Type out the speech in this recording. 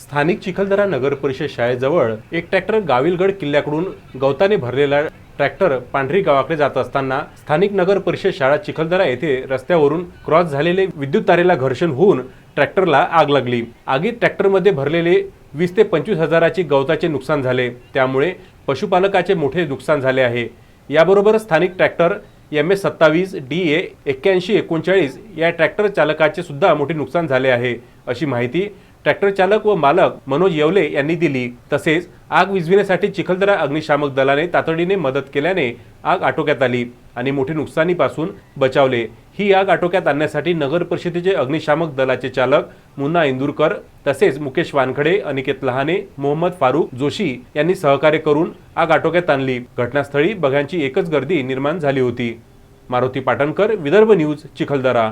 स्थानिक चिखलदरा नगर परिषद शाळेजवळ एक ट्रॅक्टर गाविलगड किल्ल्याकडून गवताने भरलेला ट्रॅक्टर पांढरी गावाकडे जात असताना स्थानिक नगर परिषद शाळा चिखलदरा येथे रस्त्यावरून क्रॉस झालेले विद्युत तारेला घर्षण होऊन ट्रॅक्टरला आग लागली. आगीत ट्रॅक्टरमध्ये भरलेले वीस ते पंचवीस हजाराची गवताचे नुकसान झाले. त्यामुळे पशुपालकाचे मोठे नुकसान झाले आहे. याबरोबर स्थानिक ट्रॅक्टर एम एस सत्तावीस डी ए एक्क्याऐंशी एकोणचाळीस या ट्रॅक्टर चालकाचे सुद्धा मोठे नुकसान झाले आहे अशी माहिती ट्रॅक्टर चालक व मालक मनोज येवले यांनी दिली. तसेच आग विझविण्यासाठी चिखलदरा अग्निशामक दलाने तातडीने मदत केल्याने आग आटोक्यात आली आणि मोठे नुकसानीपासून बचावले. ही आग आटोक्यात आणण्यासाठी नगर परिषदेचे अग्निशामक दलाचे चालक मुन्ना इंदूरकर तसेच मुकेश वानखडे अनिकेत लहाने मोहम्मद फारुख जोशी यांनी सहकार्य करून आग आटोक्यात आणली. घटनास्थळी बघ्यांची एकच गर्दी निर्माण झाली होती. मारुती पाटणकर विदर्भ न्यूज चिखलदरा.